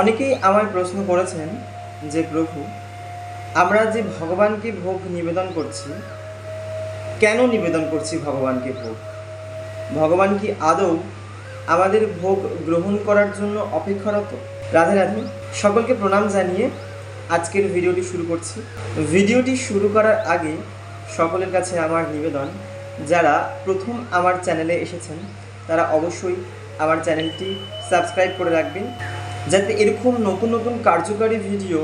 অনেকেই আমায় প্রশ্ন করেছেন যে, প্রভু, আমরা যে ভগবানকে ভোগ নিবেদন করছি, কেন নিবেদন করছি ভগবানকে ভোগ? ভগবান কি আদৌ আমাদের ভোগ গ্রহণ করার জন্য অপেক্ষারত? রাধে রাধে, সকলকে প্রণাম জানিয়ে আজকের ভিডিওটি শুরু করছি। ভিডিওটি শুরু করার আগে সকলের কাছে আমার নিবেদন, যারা প্রথম আমার চ্যানেলে এসেছেন, তারা অবশ্যই আমার চ্যানেলটি সাবস্ক্রাইব করে রাখবেন। যাতে এরকম নতুন নতুন কার্যকারী ভিডিও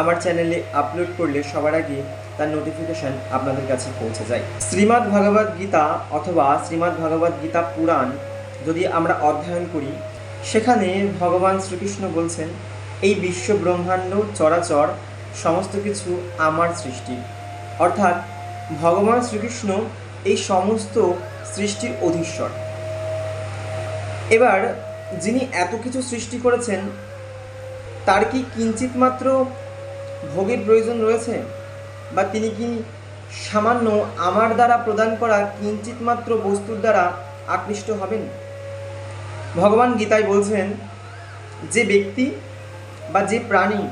আমার চ্যানেলে আপলোড করলে সবার আগে তার নোটিফিকেশন আপনাদের কাছে পৌঁছে যায়। শ্রীমদ্ ভগবদ গীতা অথবা শ্রীমদ্ ভগবদ গীতা পুরাণ যদি আমরা অধ্যয়ন করি, সেখানে ভগবান শ্রীকৃষ্ণ বলছেন, এই বিশ্ব ব্রহ্মাণ্ড, চরাচর, সমস্ত কিছু আমার সৃষ্টি। অর্থাৎ ভগবান শ্রীকৃষ্ণ এই সমস্ত সৃষ্টির অধীশ্বর। এবার যিনি এত কিছু সৃষ্টি করেছেন, তার কি কিঞ্চিত মাত্র ভোগের প্রয়োজন রয়েছে? বা তিনি কি সামান্য আমার দ্বারা প্রদান করা কিঞ্চিত মাত্র বস্তুর দ্বারা আকৃষ্ট হবেন? ভগবান গীতায় বলছেন, যে ব্যক্তি বা যে প্রাণী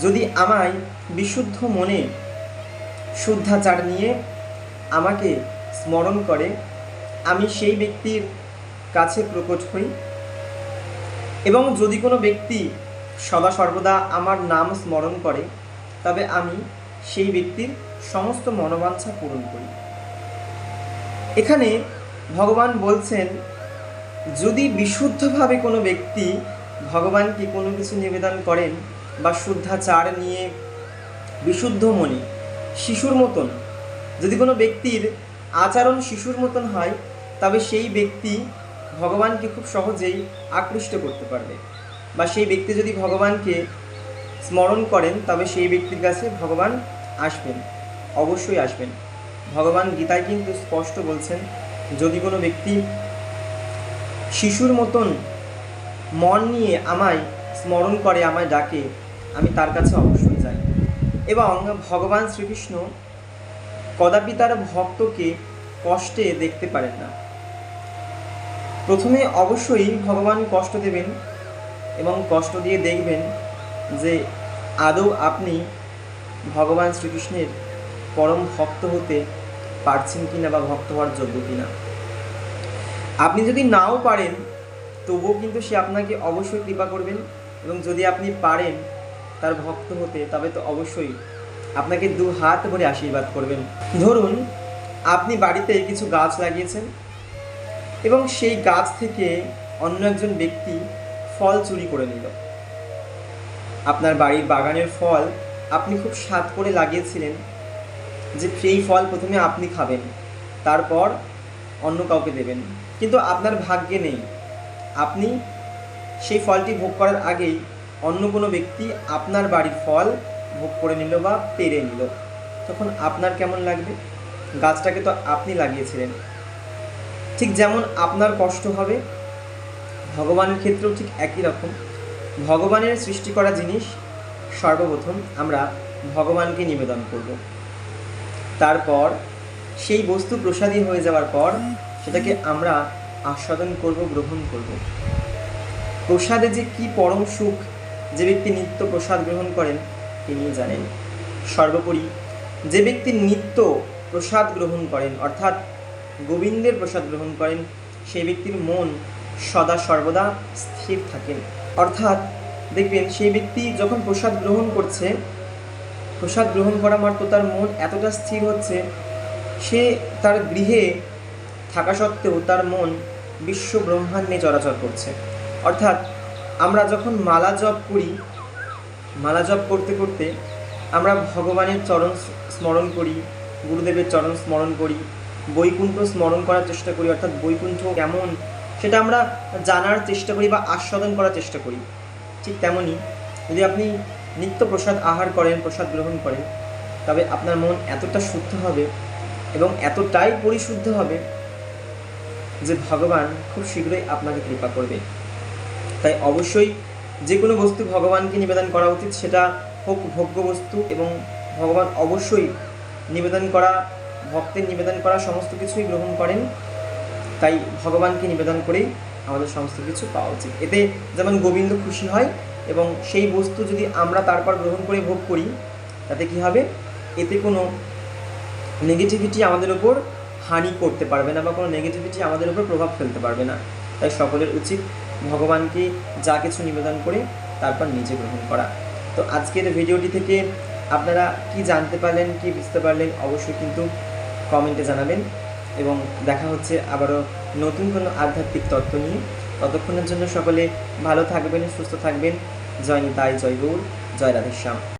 যদি আমায় বিশুদ্ধ মনে শুদ্ধাচার নিয়ে আমাকে স্মরণ করে, আমি সেই ব্যক্তির কাছে প্রকট হই। এবং যদি কোনো ব্যক্তি সদা সর্বদা আমার নাম স্মরণ করে, তবে আমি সেই ব্যক্তির সমস্ত মনোবাঞ্ছা পূরণ করি। এখানে ভগবান বলছেন, যদি বিশুদ্ধভাবে কোনো ব্যক্তি ভগবানকে কোনো কিছু নিবেদন করেন বা শুদ্ধাচার নিয়ে বিশুদ্ধ মনে শিশুর মতন, যদি কোনো ব্যক্তির আচরণ শিশুর মতন হয়, তবে সেই ব্যক্তি ভগবানকে খুব সহজেই আকৃষ্ট করতে পারবে। বা সেই ব্যক্তি যদি ভগবানকে স্মরণ করেন, তবে সেই ব্যক্তির কাছে ভগবান আসবেন, অবশ্যই আসবেন। ভগবান গীতায় কিন্তু স্পষ্ট বলছেন, যদি কোনো ব্যক্তি শিশুর মতন মন নিয়ে আমায় স্মরণ করে, আমায় ডাকে, আমি তার কাছে অবশ্যই যাই। এবং ভগবান শ্রীকৃষ্ণ কদাপি তার ভক্তকে কষ্টে দেখতে পারেন না। প্রথমে অবশ্যই ভগবান কষ্ট দেবেন এবং কষ্ট দিয়ে দেখবেন যে আদৌ আপনি ভগবান শ্রীকৃষ্ণের পরম ভক্ত হতে পারছেন কিনা বা ভক্ত হওয়ার যোগ্য কিনা। আপনি যদি নাও পারেন, তবুও কিন্তু সে আপনাকে অবশ্যই কৃপা করবেন এবং যদি আপনি পারেন তার ভক্ত হতে, তবে তো অবশ্যই আপনাকে দু হাত ভরে আশীর্বাদ করবেন। ধরুন, আপনি বাড়িতে কিছু গাছ লাগিয়েছেন এবং সেই গাছ থেকে অন্য একজন ব্যক্তি ফল চুরি করে নিল। আপনার বাড়ির বাগানের ফল আপনি খুব স্বাদ করে লাগিয়েছিলেন যে সেই ফল প্রথমে আপনি খাবেন, তারপর অন্য কাউকে দেবেন। কিন্তু আপনার ভাগ্যে নেই। আপনি সেই ফলটি ভোগ করার আগেই অন্য কোনো ব্যক্তি আপনার বাড়ির ফল ভোগ করে নিল বা পেরে নিল। তখন আপনার কেমন লাগবে? গাছটাকে তো আপনি লাগিয়েছিলেন। ঠিক যেমন আপনার কষ্ট হবে, ভগবানের ক্ষেত্রেও ঠিক একই রকম। ভগবানের সৃষ্টি করা জিনিস সর্বপ্রথম আমরা ভগবানকে নিবেদন করব। তারপর সেই বস্তু প্রসাদী হয়ে যাওয়ার পর সেটাকে আমরা আস্বাদন করব, গ্রহণ করব। প্রসাদে যে কি পরম সুখ যে ব্যক্তি নিত্য প্রসাদ গ্রহণ করেন, তিনি জানেন। সর্বোপরি যে ব্যক্তি নিত্য প্রসাদ গ্রহণ করেন, অর্থাৎ গোবিন্দের প্রসাদ গ্রহণ করেন, সেই ব্যক্তির মন সদা সর্বদা স্থির থাকেন অর্থাৎ দেখবেন, সেই ব্যক্তি যখন প্রসাদ গ্রহণ করছে, প্রসাদ গ্রহণ করা মাত্র তার মন এতটা স্থির হচ্ছে, সে তার গৃহে থাকা সত্ত্বেও তার মন বিশ্ব ব্রহ্মাণ্ডে চলাচল করছে। অর্থাৎ আমরা যখন মালা জপ করি, মালা জপ করতে করতে আমরা ভগবানের চরণ স্মরণ করি, গুরুদেবের চরণ স্মরণ করি বৈকুণ্ঠ স্মরণ করার চেষ্টা করি, অর্থাৎ বৈকুণ্ঠ কেমন সেটা আমরা জানার চেষ্টা করি বা আস্বাদন করার চেষ্টা করি। ঠিক তেমনই যদি আপনি নিত্য প্রসাদ আহার করেন, প্রসাদ গ্রহণ করেন, তবে আপনার মন এতটা শুদ্ধ হবে এবং এতটাই পরিশুদ্ধ হবে যে ভগবান খুব শীঘ্রই আপনাকে কৃপা করবে। তাই অবশ্যই যে কোনো বস্তু ভগবানকে নিবেদন করা উচিত, সেটা হোক ভোগ্য বস্তু এবং ভগবান অবশ্যই নিবেদন করা ভক্তের নিবেদন করা সমস্ত কিছুই গ্রহণ করেন, তাই ভগবানকে নিবেদন করেই আমাদের সমস্ত কিছু পাওয়া উচিত। এতে যেমন গোবিন্দ খুশি হয় এবং সেই বস্তু যদি আমরা তারপর গ্রহণ করে ভোগ করি, তাতে কি হবে? এতে কোনো নেগেটিভিটি আমাদের উপর হানি করতে পারবে না বা কোনো নেগেটিভিটি আমাদের উপর প্রভাব ফেলতে পারবে না। তাই সকলের উচিত ভগবানকে যা কিছু নিবেদন করে তারপর নিজে গ্রহণ করা। তো আজকের ভিডিওটি থেকে আপনারা কি জানতে পারলেন, কি বুঝতে পারলেন, অবশ্যই কিন্তু কমেন্টে জানাবেন এবং দেখা হচ্ছে আবারও নতুন কোনো আধ্যাত্মিক তত্ত্ব নিয়ে। ততক্ষণের জন্য সকলে ভালো থাকবেন, সুস্থ থাকবেন। জয় নিতাই, জয় গৌর, জয় রাধেশ্যাম।